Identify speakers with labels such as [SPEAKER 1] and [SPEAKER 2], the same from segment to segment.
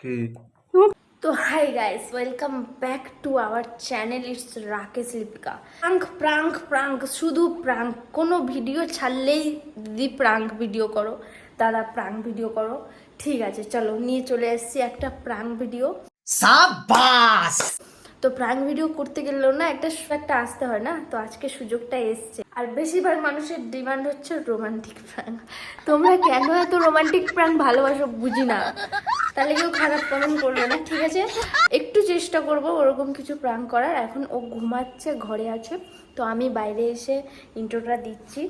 [SPEAKER 1] কি?
[SPEAKER 2] তো hi guys welcome back to our channel it's Rakesh Lipika. Prank prank prank শুধু prank কোনো video ছাড়লেই দিদি প্রাঙ্ক ভিডিও করো দাদা প্রাঙ্ক ভিডিও করো। ঠিক আছে চলো নিয়ে চলে এসেছি একটা প্রাঙ্ক ভিডিও।
[SPEAKER 3] সাবাস!
[SPEAKER 2] তো প্রাঙ্ক ভিডিও করতে গেলেও না একটা একটা আসতে হয় না তো আজকে সুযোগটা এসছে। আর বেশিরভাগ মানুষের ডিমান্ড হচ্ছে রোমান্টিক প্রাঙ্ক তোমরা কেন এত রোমান্টিক প্রাঙ্ক ভালোবাসো বুঝি না। তাহলে কেউ খারাপ কমেন্ট করবে না, ঠিক আছে? একটু চেষ্টা করব ওরকম কিছু প্রাণ করার। এখন ও ঘুমাচ্ছে, ঘরে আছে। তো আমি বাইরে এসে ইন্ট্রোটা দিচ্ছি।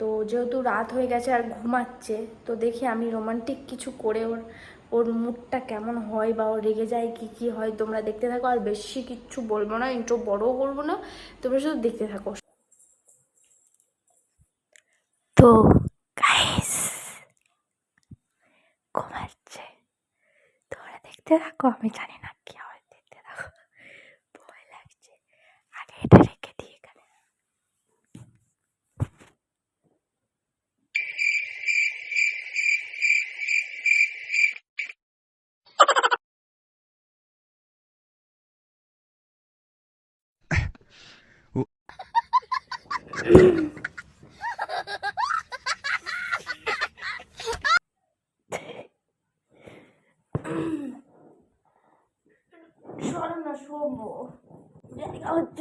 [SPEAKER 2] তো যেহেতু রাত হয়ে গেছে আর ঘুমাচ্ছে, তো দেখি আমি রোমান্টিক কিছু করে ওর ওর মুডটা কেমন হয় বা ও রেগে যায় কি কি হয়, তোমরা দেখতে থাকো। আর বেশি কিচ্ছু বলব না ইন্ট্রো বড়ও করব না, তোমরা শুধু দেখতে থাকো। তো গাইস ঘুমাচ্ছে তোমরা দেখতে থাকো আমি জানি না কি হয় দেখতে থাকো ভয় লাগছে আগে এটা রেখে দিই এখানে সরো না শোবো জায়গা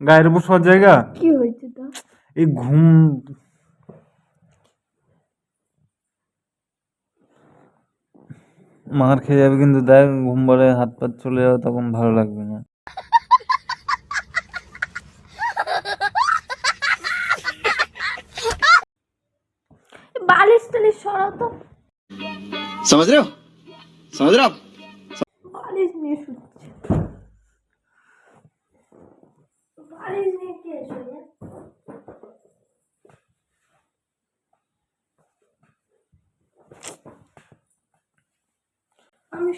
[SPEAKER 1] গায়ের উপর শোয়ার জায়গা
[SPEAKER 2] কি হয়েছে তো
[SPEAKER 1] এই ঘুম মার খেয়ে যাবে কিন্তু দেখ ঘুম বলে হাত পা চলে যাবে তখন ভালো লাগবে না
[SPEAKER 2] বালিশ টালিশ সরাও তো
[SPEAKER 3] समझ रहे हो समझ रहे हो आप
[SPEAKER 2] আমি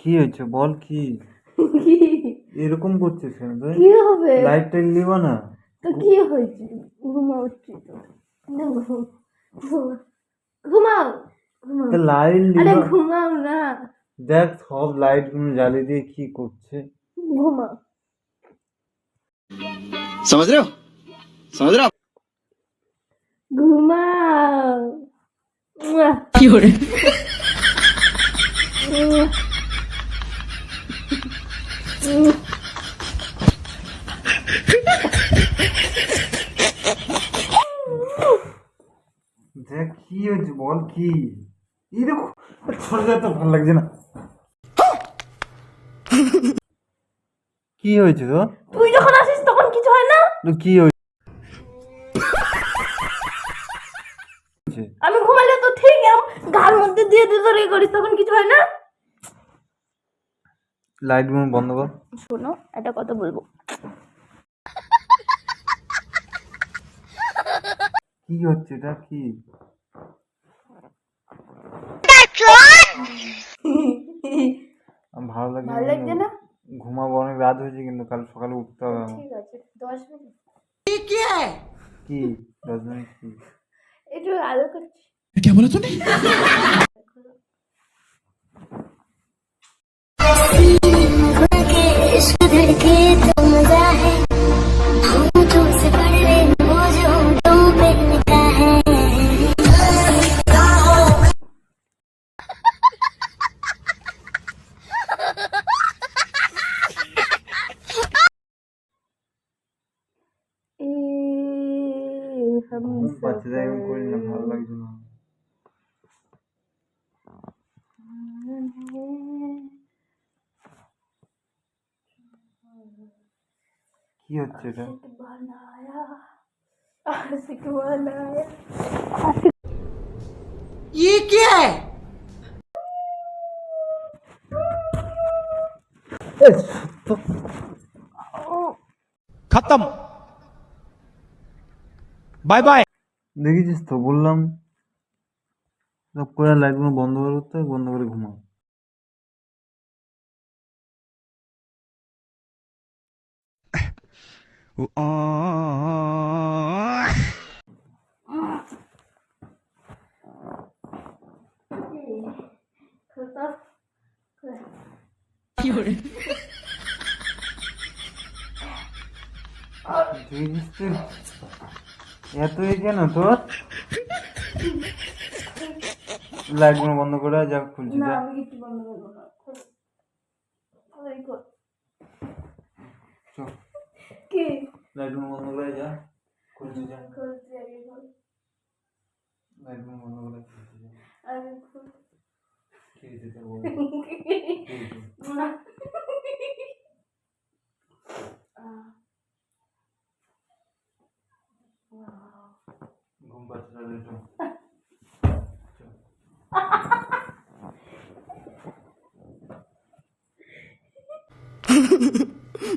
[SPEAKER 1] কি হয়েছে? বল কি? এরকম করছিস কেন তুই?
[SPEAKER 2] কি হবে?
[SPEAKER 1] লাইট টাইট নিব না?
[SPEAKER 2] তো কি হয়েছে? ঘুমাচ্ছি তো। ঘুমাও।
[SPEAKER 1] লাইট
[SPEAKER 2] আরে
[SPEAKER 1] নিব
[SPEAKER 2] ঘুমাও না
[SPEAKER 1] দেখ সব লাইট গুলো জ্বালিয়ে দিয়ে কি করছে
[SPEAKER 2] ঘুমাও
[SPEAKER 3] समझ रहे हो समझ रहे हो आप
[SPEAKER 2] ঘুমাও মুয়া। মুয়া। মুয়া।
[SPEAKER 1] দেখ কি হয়েছে বল কি এরকম ছোট তো ভালো লাগছে না। কি হয়েছে তো?
[SPEAKER 2] তুই যখন আসিস তখন কিছু হয় না?
[SPEAKER 1] তো কি হয়েছে?
[SPEAKER 2] আমি ঘুমালে তো ঠিক গার মধ্যে দিয়ে দিয়ে তোর করিস তখন কিছু হয় না?
[SPEAKER 1] লাইটগুলো বন্ধ কর।
[SPEAKER 2] শোনো একটা কথা বলব।
[SPEAKER 1] কি হচ্ছে এটা? কি? ভালো লাগছে
[SPEAKER 2] ভালো লাগছে না
[SPEAKER 1] ঘুমাবো অনেক রাত হয়েছে কিন্তু কাল সকালে উঠতে হবে আমার
[SPEAKER 2] ঠিক আছে দশ মিনিট
[SPEAKER 1] কি দশ মিনিট কি
[SPEAKER 2] একটু আলো করছি
[SPEAKER 4] इश्क धड़के तो मजा है
[SPEAKER 1] কি কি হচ্ছে এটা
[SPEAKER 2] बनाया आशिक बनाया
[SPEAKER 1] এ, সত্য
[SPEAKER 5] खत्म बाय बाय
[SPEAKER 1] দেখেছিস তো বললাম সব করে লাইটগুলো বন্ধ করে করতে হবে, বন্ধ করে ঘুমাও দেখেছিস তো? এত এ কেন তোর লাইটগুলো বন্ধ করে যা খুলছি যা চল
[SPEAKER 2] কি
[SPEAKER 1] লাইটগুলো বন্ধ করে যা খুলছি যা
[SPEAKER 2] করছি আগে বল।
[SPEAKER 1] লাইটগুলো বন্ধ করে খুলছি যা
[SPEAKER 2] আগে বল।
[SPEAKER 1] কি হয়েছে তোর বল? কি হয়েছে?
[SPEAKER 2] না।
[SPEAKER 1] ঘুম পাচ্ছে তাহলে চল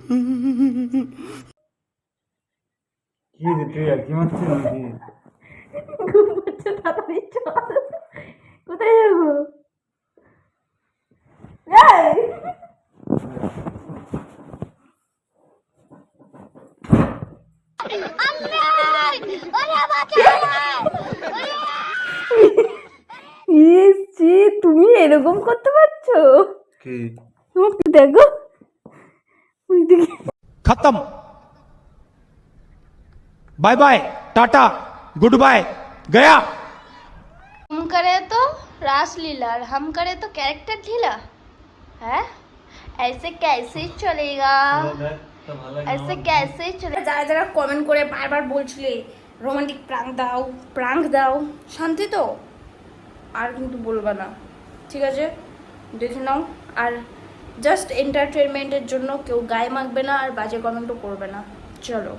[SPEAKER 1] কি রে তুই আর কি মারছিস নাকি
[SPEAKER 2] ঘুম পাচ্ছে তাড়াতাড়ি চল। কোথায় যাব এই! তুমি এরকম করতে পারছ দেখো ওই দিকে
[SPEAKER 5] खत्म bye bye tata good bye गया
[SPEAKER 2] हम करे तो रासलीला और हम करे तो कैरेक्टर ढीला है ऐसे कैसे चलेगा ऐसे कैसे চলে যারা যারা কমেন্ট করে বারবার বলছিলে রোমান্টিক প্রাঙ্ক দাও প্রাঙ্ক দাও শান্তি তো আর কিন্তু বলবা না ঠিক আছে দেখে নাও আর জাস্ট এন্টারটেনমেন্টের জন্য কেউ গায়ে মাখবে না আর বাজে কমেন্টও করবে না। চলো।